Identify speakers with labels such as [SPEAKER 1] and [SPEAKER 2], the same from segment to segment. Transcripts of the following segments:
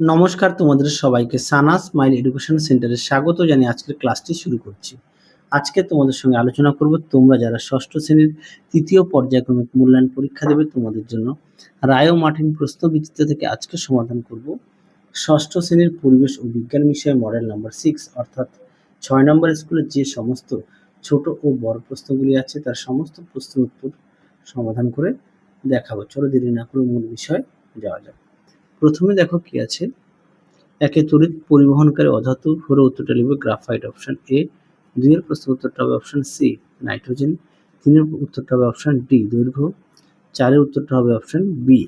[SPEAKER 1] নমস্কার তোমাদের সবাইকে সানা স্মাইল এডুকেশন সেন্টারে স্বাগত জানিয়ে আজকের ক্লাসটি শুরু করছি। আজকে তোমাদের সঙ্গে আলোচনা করব, তোমরা যারা ষষ্ঠ শ্রেণির তৃতীয় পর্যায়ক্রমিক মূল্যায়ন পরীক্ষা দেবে তোমাদের জন্য রায় মার্টিন প্রশ্নবিচিত্র থেকে আজকে সমাধান করব। ষষ্ঠ শ্রেণির পরিবেশ ও বিজ্ঞান বিষয়ে মডেল নাম্বার সিক্স, অর্থাৎ ছয় নম্বর স্কুলের যে সমস্ত ছোট ও বড় প্রশ্নগুলি আছে, তার সমস্ত প্রশ্ন উত্তর সমাধান করে দেখাবো। চলো দেরি না করে মূল বিষয় যাওয়া যাক। প্রথমে দেখো কি আছে? একে তড়িৎ পরিবহনকারী অধাতু হলে উত্তরটা লিখবে গ্রাফাইট অপশন এ দুইয়ের প্রশ্ন উত্তরটা হবে অপশন সি নাইট্রোজেন, তিনের উত্তরটা হবে অপশন ডি দৈর্ঘ্য, চারের উত্তরটা হবে অপশন বি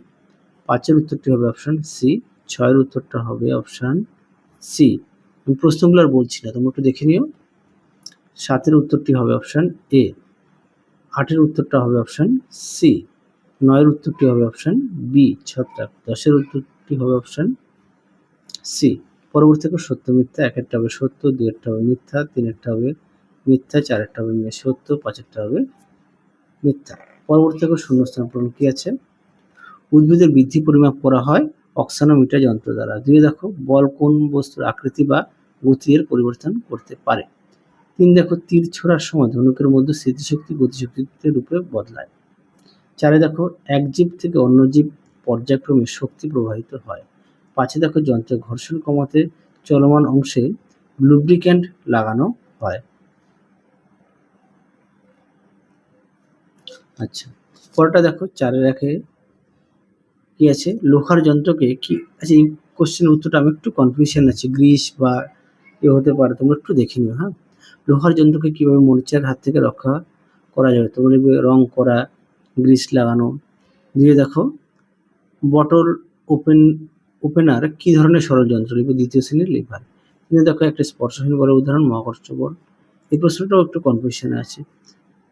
[SPEAKER 1] পাঁচের উত্তরটি হবে অপশন সি ছয়ের উত্তরটা হবে অপশন সি আমি প্রশ্নগুলো আর বলছি না, তোমরা একটু দেখে নিও। সাতের উত্তরটি হবে অপশন এ আটের উত্তরটা হবে অপশন সি নয়ের উত্তরটি হবে অপশন বি ছত্রাক, দশের উত্তরটি হবে অপশন সি পরবর্তী সত্য মিথ্যা, এক একটা হবে সত্য, দুই একটা হবে মিথ্যা, তিন একটা হবে মিথ্যা, চার একটা হবে সত্য, পাঁচ একটা হবে মিথ্যা। পরবর্তী থেকে শূন্যস্থান পূরণ কি আছে? উদ্ভিদের বৃদ্ধি পরিমাপ করা হয় অক্সানোমিটার যন্ত্র দ্বারা। দুই দেখো, বল কোন বস্তুর আকৃতি বা গতি এর পরিবর্তন করতে পারে। তিন, দেখো, তীর ছোড়ার সময় ধনুকের মধ্যে স্মৃতিশক্তি গতিশক্তিতে রূপে বদলায়। চারে, দেখো, এক জীব থেকে অন্য জীব পর্যায়ক্রমে শক্তি প্রবাহিত হয়। পাঁচে দেখো যন্ত্রের ঘর্ষণ কমাতে চলমান অংশে লুব্রিক্যান্ট লাগানো হয়। আচ্ছা পরেরটা দেখো চারের একে কি আছে? লোহার যন্ত্রকে কি আচ্ছা এই কোশ্চেনের উত্তরটা আমি একটু কনফিউশন আছে গ্রিস বা এ হতে পারে, তোমরা একটু দেখে নিও হ্যাঁ? লোহার যন্ত্রকে কীভাবে মরিচার হাত থেকে রক্ষা করা যাবে? তোমরা রং করা গ্রিস লাগানো, দিয়ে দেখো বটল ওপেন, ওপেনার কি ধরনের সরল যন্ত্র লিখবে দ্বিতীয় শ্রেণির লিভার। কিন্তু দেখো একটা স্পর্শহীন বলের উদাহরণ, মহাকর্ষ বল। এই প্রশ্নটাও একটু কনফিউশনে আছে।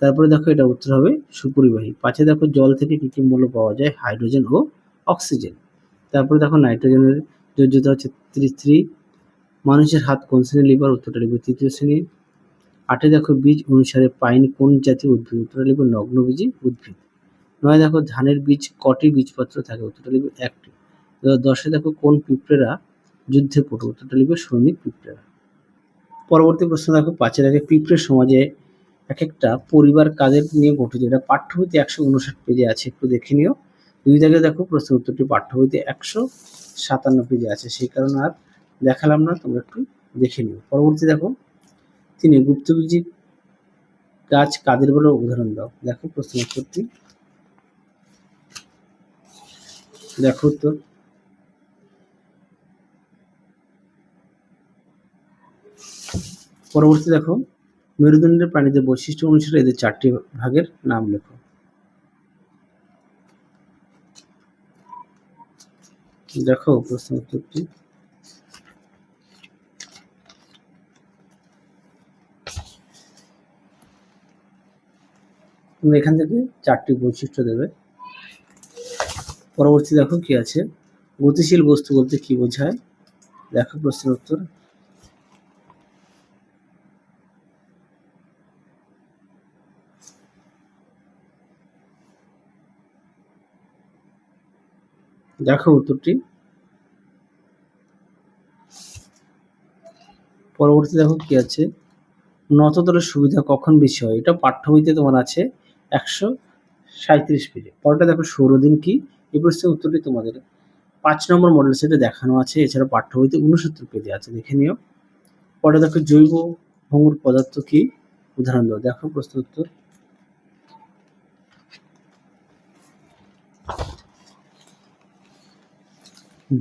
[SPEAKER 1] তারপরে দেখো এটা উত্তর হবে সুপরিবাহী। পাঁচে দেখো জল থেকে কী কী মূল্য পাওয়া যায়? হাইড্রোজেন ও অক্সিজেন। তারপরে দেখো নাইট্রোজেনের যোজ্যতা হচ্ছে ত্রিশ থ্রি মানুষের হাত কোন শ্রেণির লিভার? উত্তরটা লিখবে তৃতীয় শ্রেণির আটে দেখো বীজ, অনুসারে পাইন কোন জাতীয় উদ্ভিদ? উত্তরটা লিখবে নগ্নবীজি উদ্ভিদ। নয় দেখো ধানের বীজ, কটি বীজপত্র থাকে? উত্তরটা লিখবে একটি। দশে দেখো কোন পিঁপড়েরা যুদ্ধে পটু উত্তরটা লিখবে সৈনিক পিঁপড়েরা। পরবর্তী প্রশ্ন দেখো, পাঁচের আগে পিঁপড়ে সমাজে এক একটা পরিবার কাদের নিয়ে গঠিত? এটা পাঠ্য বইতে একশো উনষাট পেজে আছে, একটু দেখে নিও। দুই জায়গায় দেখো প্রশ্ন উত্তরটি পাঠ্য বইতে একশো সাতান্ন পেজে আছে, সেই কারণে আর দেখালাম না, তোমরা একটু দেখে নিও। পরবর্তী দেখো, তিনি গুপ্তবীজি গাছ কাদের বলে উদাহরণ দাও? দেখো প্রশ্ন উত্তরটি। দেখো উত্তর পরবর্তী দেখো, মেরুদণ্ডের প্রাণীদের বৈশিষ্ট্য অনুসারে এদের চারটি ভাগের নাম লেখো। দেখো প্রশ্ন উত্তরটি। এখান থেকে চারটি বৈশিষ্ট্য দেবে। পরবর্তী দেখো কি আছে? গতিশীল বস্তু বলতে কি বোঝায়? দেখো প্রশ্নের উত্তর। দেখো উত্তরটি। পরবর্তী দেখো কি আছে? নতদলের সুবিধা কখন বেশি হয়? এটা পাঠ্য বইতে তোমার আছে একশো সাঁত্রিশ পেজে। পরটা দেখো সৌরদিন কি? এই প্রশ্নের উত্তরটি তোমাদের পাঁচ নম্বর মডেল সেটে দেখানো আছে, এছাড়া পাঠ্য বইতে উনসত্তর পেজে আছে, দেখে নিও। পরে দেখো জৈব ভঙ্গুর পদার্থ কি? উদাহরণ দাও, দেখো প্রশ্ন উত্তর।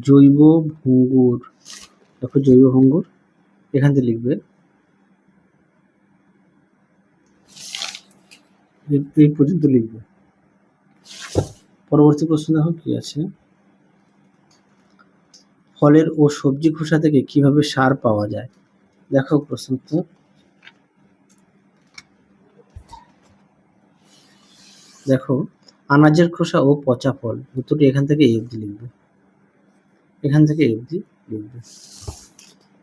[SPEAKER 1] জৈব ভঙ্গুর, দেখো জৈব ভঙ্গুর, এখান থেকে লিখবে। এই- পর্যন্ত লিখবে। পরবর্তী প্রশ্ন দেখো কি আছে? ফলের ও সবজি খোসা থেকে কীভাবে সার পাওয়া যায়? দেখো প্রশ্ন তো দেখো, আনাজের খোসা ও পচা ফল উত্তরটি এখান থেকে এই অবধি লিখবে। এখান থেকে এই অবধি লিখবে।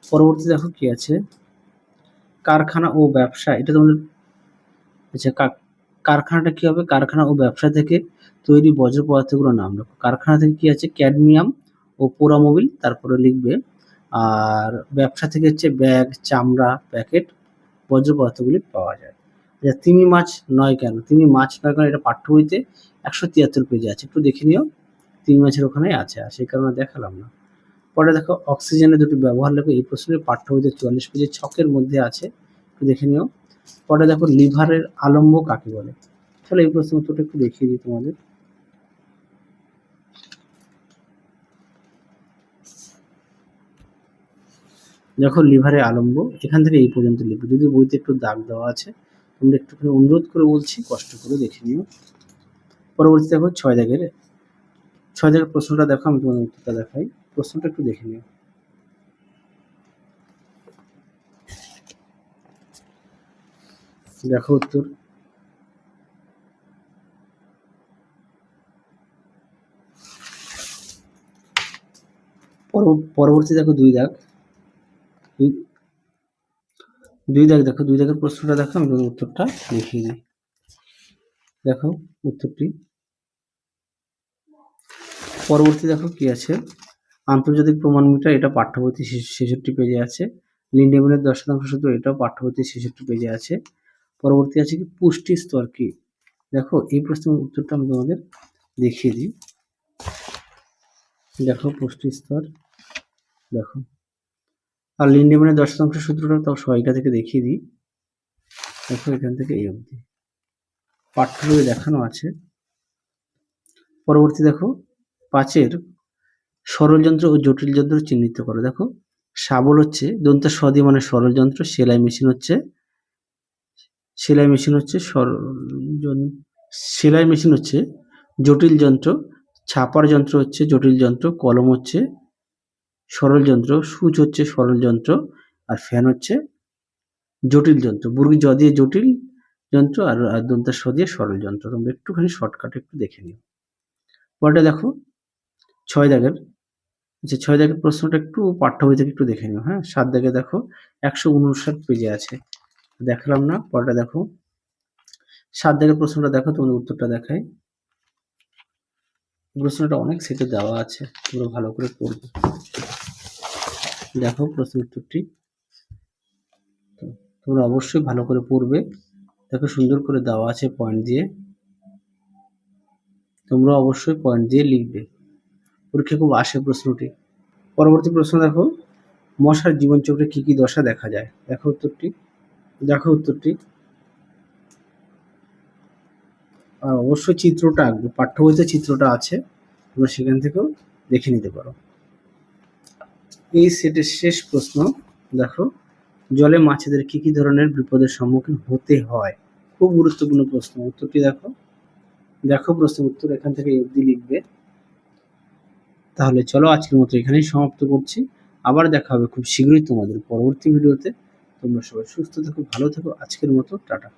[SPEAKER 1] পরবর্তী দেখো কি আছে? কারখানা ও ব্যবসা, এটা তোমাদের আচ্ছা কারখানাটা কি হবে? কারখানা ও ব্যবসা থেকে তৈরি বর্জ্য পদার্থগুলোর নাম লেখো কারখানা থেকে কি আছে? ক্যাডমিয়াম ও পোড়া মোবিল তারপরে লিখবে, আর ব্যবসা থেকে হচ্ছে ব্যাগ, চামড়া, প্যাকেট বর্জ্য পদার্থগুলি পাওয়া যায়। আচ্ছা তিমি মাছ নয় কেন? তিমি মাছ নয় কেন? এটা পাঠ্য বইতে একশো তিয়াত্তর পেজে আছে। একটু দেখে নিও, তিমি মাছের ওখানে আছে, আর সেই কারণে দেখালাম না। পরে দেখো, অক্সিজেনের দুটি ব্যবহার লেখো। এই প্রশ্নের পাঠ্য বইতে চুয়াল্লিশ পেজে ছকের মধ্যে আছে। একটু দেখে নিও। পরে দেখো লিভারের আলম্ব কাকে বলে? তাহলে এই প্রশ্ন উত্তরটা একটু দেখিয়ে দিই তোমাদের। দেখো লিভারে আলম্ব, এখান থেকে এই পর্যন্ত লিখবে। যদি বইতে একটু দাগ দেওয়া আছে, তোমরা একটুখানি অনুরোধ করে বলছি, কষ্ট করে দেখে নিও। পরবর্তী দেখো ছয় দাগের। ছয় দাগের প্রশ্নটা দেখো, আমি তোমাদের উত্তরটা দেখাই। প্রশ্নটা একটু দেখে নিও। দেখো উত্তর। পরব- পরবর্তী দেখো দুই দাগ। দুই- দাগ দেখো, দুই দাগের প্রশ্নটা দেখো, আমি উত্তরটা দেখিয়ে দিই। দেখো উত্তরটি। পরবর্তী দেখো কি আছে? আন্তর্জাতিক প্রমাণ মিটার এটা পাঠ্য বইতে ছেষট্টি পেজে আছে। লিন্ডেমিনের দশ শতাংশ সূত্র, এটাও পাঠ্য বইতে ছেষট্টি পেজে আছে। পরবর্তী আছে কি? পুষ্টি স্তর কি? দেখো, এই প্রশ্নের উত্তরটা আমি তোমাদের দেখিয়ে দিই। দেখো, পুষ্টি স্তর। দেখো। আর লিন্ডেম্যানের দশ শতাংশ সূত্রটা তাও সহায়িকা থেকে দেখিয়ে দিই। দেখো, এখান থেকে এই অবধি। পাঠ্য দেখানো আছে। পরবর্তী দেখো, পাঁচের সরল যন্ত্র ও জটিল যন্ত্র চিহ্নিত করো। দেখো, শাবল হচ্ছে দন্তা সদি মানে সরল যন্ত্র সেলাই মেশিন হচ্ছে সেলাই মেশিন হচ্ছে যন- সেলাই মেশিন হচ্ছে জটিল যন্ত্র, ছাপার যন্ত্র হচ্ছে জটিল যন্ত্র, কলম হচ্ছে সরল যন্ত্র, সূচ হচ্ছে সরল যন্ত্র, আর ফ্যান হচ্ছে জটিল যন্ত্র। বুর্গি জ দিয়ে জটিল যন্ত্র আর আর দন্তা স দিয়ে সরল যন্ত্র। তোমরা একটুখানি শর্টকাটে একটু দেখে নিও। পরটা দেখো, ছয় দাগের। আচ্ছা ছয় দাগের প্রশ্নটা একটু পাঠ্য বই থেকে একটু দেখে নিও হ্যাঁ? সাত দাগে দেখো, একশো উনষাট পেজে আছে। দেখালাম না, পরটা দেখো। সাত দাগের প্রশ্নটা দেখো, তোমাদের উত্তরটা দেখাই। প্রশ্নটা অনেক সেটে দেওয়া আছে, তোমরা ভালো করে পড়বে। দেখো প্রশ্ন উত্তরটি। তোমরা অবশ্যই ভালো করে পড়বে। দেখো সুন্দর করে দেওয়া আছে পয়েন্ট দিয়ে। তোমরা অবশ্যই পয়েন্ট দিয়ে লিখবে। পরীক্ষা খুব আসে প্রশ্নটি? পরবর্তী প্রশ্ন দেখো। মশার জীবনচক্রে কি কি দশা দেখা যায়? দেখো উত্তরটি। দেখো উত্তরটি। আর অবশ্যই চিত্রটা আঁকবে পাঠ্য বইতে চিত্রটা আছে, তোমরা সেখান থেকেও দেখে নিতে পারো। এই সেটের শেষ প্রশ্ন, দেখো, জলে মাছেদের কি কি ধরনের বিপদের সম্মুখীন হতে হয়? খুব গুরুত্বপূর্ণ প্রশ্ন, উত্তরটি দেখো। দেখো প্রশ্ন উত্তর এখান থেকে অবধি লিখবে। তাহলে চলো আজকের মতো এখানেই সমাপ্ত করছি। আবার দেখা হবে খুব শীঘ্রই তোমাদের পরবর্তী ভিডিওতে। তোমরা সবাই। সুস্থ থেকো ভালো থেকো। আজকের মতো টাটা।